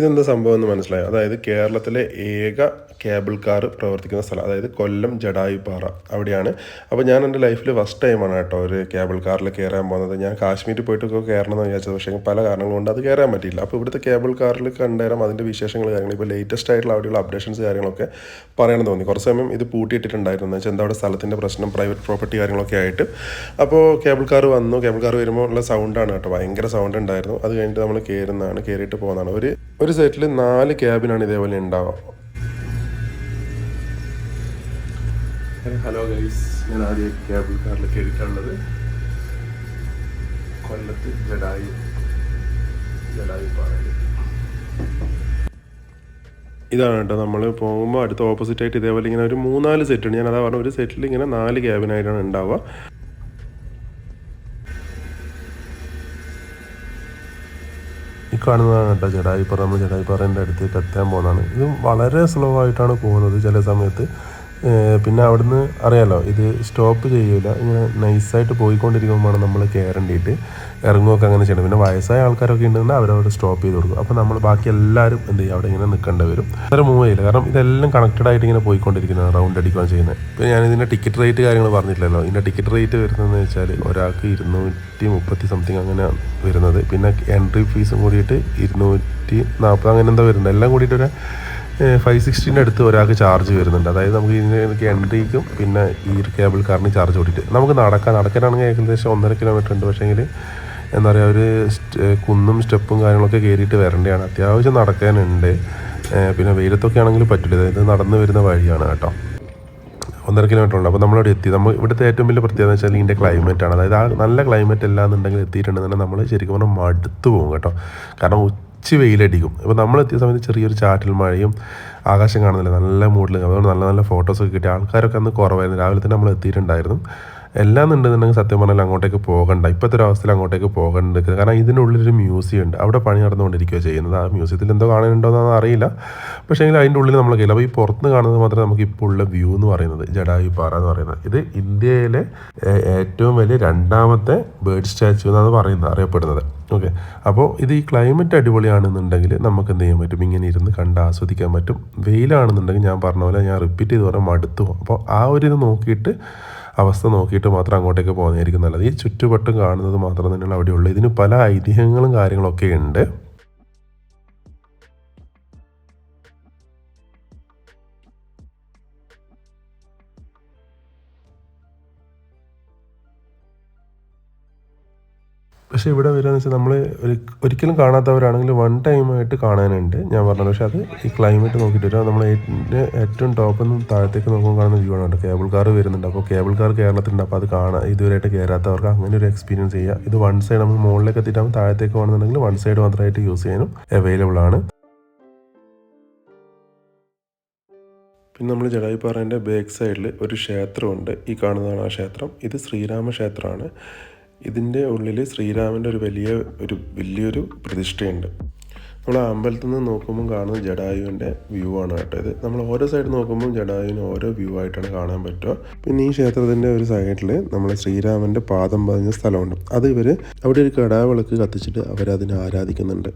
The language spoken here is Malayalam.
ഇതെന്താ സംഭവം എന്ന് മനസ്സിലായോ? അതായത് കേരളത്തിലെ ഏക കേബിൾ കാർ പ്രവർത്തിക്കുന്ന സ്ഥലം അതായത് കൊല്ലം ജഡായുപാറ അവിടെയാണ്. അപ്പോൾ ഞാൻ എന്റെ ലൈഫിൽ ഫസ്റ്റ് ടൈമാണ് കേട്ടോ ഒരു കേബിൾ കാറിൽ കയറാൻ പോകുന്നത് ഞാൻ കാശ്മീരിൽ പോയിട്ടൊക്കെ കയറണം എന്ന് വിചാരിച്ചത് പക്ഷേ പല കാരണങ്ങൾ കൊണ്ട് അത് കയറാൻ പറ്റിയില്ല. അപ്പോൾ ഇവിടുത്തെ കേബിൾ കാറിൽ കണ്ടുതരാം അതിന്റെ വിശേഷങ്ങൾ കാര്യങ്ങൾ ഇപ്പോൾ ലേറ്റസ്റ്റ് ആയിട്ടുള്ള അവിടെയുള്ള അപ്ഡേഷൻസ് കാര്യങ്ങളൊക്കെ പറയണമെന്ന് തോന്നി. കുറച്ച് സമയം ഇത് പൂട്ടിയിട്ടിട്ടുണ്ടായിരുന്നു. എന്ന് വെച്ചാൽ എന്താ അവിടെ സ്ഥലത്തിന്റെ പ്രശ്നം പ്രൈവറ്റ് പ്രോപ്പർട്ടി കാര്യങ്ങളൊക്കെ ആയിട്ട്. അപ്പോൾ കേബിൾ കാർ വന്നു. കേബിൾ കാർ വരുമ്പോൾ ഉള്ള സൗണ്ടാണ് കേട്ടോ. ഭയങ്കര സൗണ്ട് ഉണ്ടായിരുന്നു. അത് കഴിഞ്ഞിട്ട് നമ്മൾ കയറുന്നതാണ് കയറിയിട്ട് പോകുന്നതാണ്. ഒരു ഒരു സെറ്റിൽ നാല് ക്യാബിനാണ് ഇതേപോലെ ഉണ്ടാവുക ഹലോ ഗൈസ് ഞാൻ ആദ്യം ക്യാബിൾ കാറിൽ കയറിയിട്ടുള്ളത് കൊല്ലത്ത് ജഡായു ജഡായു പാറയിൽ ഇതാണ് കേട്ടോ നമ്മൾ പോകുമ്പോൾ അടുത്ത ഓപ്പോസിറ്റ് ആയിട്ട് ഇതേപോലെ ഇങ്ങനെ ഒരു മൂന്നാൽ സെറ്റ് ഉണ്ട്. ഞാൻ അതാ പറഞ്ഞ ഒരു സെറ്റിൽ ഇങ്ങനെ നാല് ക്യാബിനായിട്ടാണ് ഉണ്ടാവുക കാണുന്നതാണ് കേട്ടോ ജഡായിപ്പറ. നമ്മൾ ജഡായിപ്പറേന്റെ അടുത്തേക്ക് എത്താൻ പോകുന്നതാണ്. ഇത് വളരെ സ്ലോ ആയിട്ടാണ് പോകുന്നത് ചില സമയത്ത്. പിന്നെ അവിടുന്ന് അറിയാലോ ഇത് സ്റ്റോപ്പ് ചെയ്യൂല. ഇങ്ങനെ നൈസായിട്ട് പോയിക്കൊണ്ടിരിക്കുമ്പോഴാണ് നമ്മൾ കയറേണ്ടിയിട്ട് ഇറങ്ങുമൊക്കെ അങ്ങനെ ചെയ്യണം പിന്നെ വയസ്സായ ആൾക്കാരൊക്കെ ഉണ്ടെങ്കിൽ അവരവിടെ സ്റ്റോപ്പ് ചെയ്ത് കൊടുക്കും. അപ്പോൾ നമ്മൾ ബാക്കി എല്ലാവരും എന്ത് ചെയ്യും? അവിടെ ഇങ്ങനെ നിൽക്കേണ്ടി വരും. അത്ര മൂവ് ചെയ്യില്ല. കാരണം ഇതെല്ലാം കണക്റ്റഡ് ആയിട്ട് ഇങ്ങനെ പോയിക്കൊണ്ടിരിക്കുന്നത് റൗണ്ട് അടിക്കുകയാണ് ചെയ്യുന്നത്. ഇപ്പോൾ ഞാൻ ഇതിന്റെ ടിക്കറ്റ് റേറ്റ് കാര്യങ്ങൾ പറഞ്ഞിട്ടില്ലല്ലോ. ഇതിന്റെ ടിക്കറ്റ് റേറ്റ് വരുന്നതെന്ന് വെച്ചാൽ ഒരാൾക്ക് ഇരുന്നൂറ്റി മുപ്പത്തി സംതിങ് അങ്ങനെ വരുന്നത്. പിന്നെ എൻട്രി ഫീസും കൂടിയിട്ട് ഇരുന്നൂറ്റി നാൽപ്പത് അങ്ങനെ എന്താ വരുന്നത് എല്ലാം കൂടിയിട്ട് ഒരു ഫൈവ് സിക്സ്റ്റീന്റെ അടുത്ത് ഒരാൾക്ക് ചാർജ് വരുന്നുണ്ട്. അതായത് നമുക്ക് ഇതിന് എൻട്രിക്കും പിന്നെ ഈ ഒരു കേബിൾ കാറിന് ചാർജ് കൂട്ടിയിട്ട്. നമുക്ക് നടക്കാം. നടക്കാനാണെങ്കിൽ ഏകദേശം ഒന്നര കിലോമീറ്റർ ഉണ്ട്. പക്ഷേങ്കിൽ എന്താ പറയുക ഒരു കുന്നും സ്റ്റെപ്പും കാര്യങ്ങളൊക്കെ കയറിയിട്ട് വരേണ്ടതാണ്. അത്യാവശ്യം നടക്കാനുണ്ട്. പിന്നെ വെയിലത്തൊക്കെ ആണെങ്കിൽ പറ്റില്ല. അതായത് നടന്നു വരുന്ന വഴിയാണ് കേട്ടോ. ഒന്നര കിലോമീറ്റർ ഉണ്ട്. അപ്പോൾ നമ്മളവിടെ എത്തി. നമ്മൾ ഇവിടുത്തെ ഏറ്റവും വലിയ പ്രത്യേകത എന്ന് വെച്ചാൽ ഇതിന്റെ ക്ലൈമറ്റാണ് അതായത് ആ നല്ല ക്ലൈമറ്റ് അല്ലാന്നുണ്ടെങ്കിൽ എത്തിയിട്ടുണ്ടെന്നുണ്ടെങ്കിൽ നമ്മൾ ശരിക്കും പറഞ്ഞാൽ മടുത്തു പോകും കേട്ടോ. കാരണം ഉച്ച വെയിലടിക്കും. ഇപ്പോൾ നമ്മളെത്തിയ സമയത്ത് ചെറിയൊരു ചാറ്റൽ മഴയും ആകാശം കാണുന്നില്ല. നല്ല മൂഡിൽ അതുകൊണ്ട് നല്ല നല്ല ഫോട്ടോസൊക്കെ കിട്ടി ആൾക്കാരൊക്കെ അന്ന് കുറവായിരുന്നു. രാവിലെ തന്നെ നമ്മൾ എത്തിയിട്ടുണ്ടായിരുന്നു എല്ലാം ഉണ്ടെന്നുണ്ടെങ്കിൽ സത്യം പറഞ്ഞാൽ അങ്ങോട്ടേക്ക് പോകണ്ട. ഇപ്പോഴത്തെ ഒരു അവസ്ഥയിൽ അങ്ങോട്ടേക്ക് പോകണ്ട കാരണം ഇതിനുള്ളിലൊരു മ്യൂസിയം ഉണ്ട് അവിടെ പണി നടന്നുകൊണ്ടിരിക്കുകയോ ചെയ്യുന്നത്. ആ മ്യൂസിയത്തിൽ എന്തോ കാണാനുണ്ടോ എന്ന് അറിയില്ല. പക്ഷേ എങ്കിൽ അതിന്റെ ഉള്ളിൽ നമ്മൾ കയ്യില്ല അപ്പോൾ ഈ പുറത്ത് കാണുന്നത് മാത്രമേ നമുക്ക് ഇപ്പോൾ ഉള്ള വ്യൂ എന്ന് പറയുന്നത്. ജഡായു പാറ എന്ന് പറയുന്നത്. ഇത് ഇന്ത്യയിലെ ഏറ്റവും വലിയ രണ്ടാമത്തെ ബേർഡ് സ്റ്റാച്ചു എന്നാണ് പറയുന്നത് അറിയപ്പെടുന്നത്. ഓക്കെ. അപ്പോൾ ഇത് ഈ ക്ലൈമറ്റ് അടിപൊളിയാണെന്നുണ്ടെങ്കിൽ നമുക്ക് എന്ത് ചെയ്യാൻ പറ്റും? ഇങ്ങനെ ഇരുന്ന് കണ്ട് ആസ്വദിക്കാൻ പറ്റും. വെയിലാണെന്നുണ്ടെങ്കിൽ ഞാൻ പറഞ്ഞ പോലെ ഞാൻ റിപ്പീറ്റ് ചെയ്ത് പറഞ്ഞാൽ മടുത്തു അപ്പോൾ ആ ഒരു ഇത് നോക്കിയിട്ട് അവസ്ഥ നോക്കിയിട്ട് മാത്രം അങ്ങോട്ടേക്ക് പോകുന്നതായിരിക്കും നല്ലത്. ഈ ചുറ്റുവട്ടം കാണുന്നത് മാത്രം തന്നെയാണ് അവിടെയുള്ളൂ ഇതിന് പല ഐതിഹ്യങ്ങളും കാര്യങ്ങളൊക്കെ ഉണ്ട്. പക്ഷേ ഇവിടെ വരികയെന്ന് വെച്ചാൽ നമ്മൾ ഒരു ഒരിക്കലും കാണാത്തവരാണെങ്കിൽ വൺ ടൈമായിട്ട് കാണാനുണ്ട്. ഞാൻ പറഞ്ഞത് പക്ഷെ അത് ഈ ക്ലൈമറ്റ് നോക്കിയിട്ട് വരും നമ്മൾ ഏറ്റവും ടോപ്പിൽ നിന്ന് താഴത്തേക്ക് നോക്കുമ്പോൾ കാണുന്ന വ്യൂ ആണ് കേട്ടോ. കേബിൾ കാർ വരുന്നുണ്ട്. അപ്പോൾ കേബിൾ കാർ കേരളത്തിലുണ്ട്. അപ്പോൾ അത് കാണാൻ ഇതുവരെയായിട്ട് കയറാത്തവർക്ക് അങ്ങനെ ഒരു എക്സ്പീരിയൻസ് ചെയ്യുക ഇത് വൺ സൈഡ് നമ്മൾ മുകളിലേക്ക് എത്തിയിട്ടാകുമ്പോൾ താഴത്തേക്ക് വേണമെന്നുണ്ടെങ്കിൽ വൺ സൈഡ് മാത്രമായിട്ട് യൂസ് ചെയ്യാനും അവൈലബിൾ ആണ്. പിന്നെ നമ്മൾ ജഡായിപ്പാറേന്റെ ബാക്ക് സൈഡിൽ ഒരു ക്ഷേത്രമുണ്ട്. ഈ കാണുന്നതാണ് ആ ക്ഷേത്രം. ഇത് ശ്രീരാമ ക്ഷേത്രമാണ് ഇതിന്റെ ഉള്ളിൽ ശ്രീരാമന്റെ ഒരു വലിയ ഒരു വലിയൊരു പ്രതിഷ്ഠയുണ്ട്. നമ്മൾ അമ്പലത്തിൽ നിന്ന് നോക്കുമ്പോൾ കാണുന്ന ജഡായുവിന്റെ വ്യൂ ആണ് കേട്ടോ ഇത്. നമ്മൾ ഓരോ സൈഡ് നോക്കുമ്പോൾ ജഡായുവിന് ഓരോ വ്യൂ ആയിട്ടാണ് കാണാൻ പറ്റുക. പിന്നെ ഈ ക്ഷേത്രത്തിന്റെ ഒരു സൈഡിൽ നമ്മൾ ശ്രീരാമന്റെ പാദം പതിഞ്ഞ സ്ഥലമുണ്ട്. അത് ഇവർ അവിടെ ഒരു കടാവിളക്ക് കത്തിച്ചിട്ട് അവരതിനെ ആരാധിക്കുന്നുണ്ട്.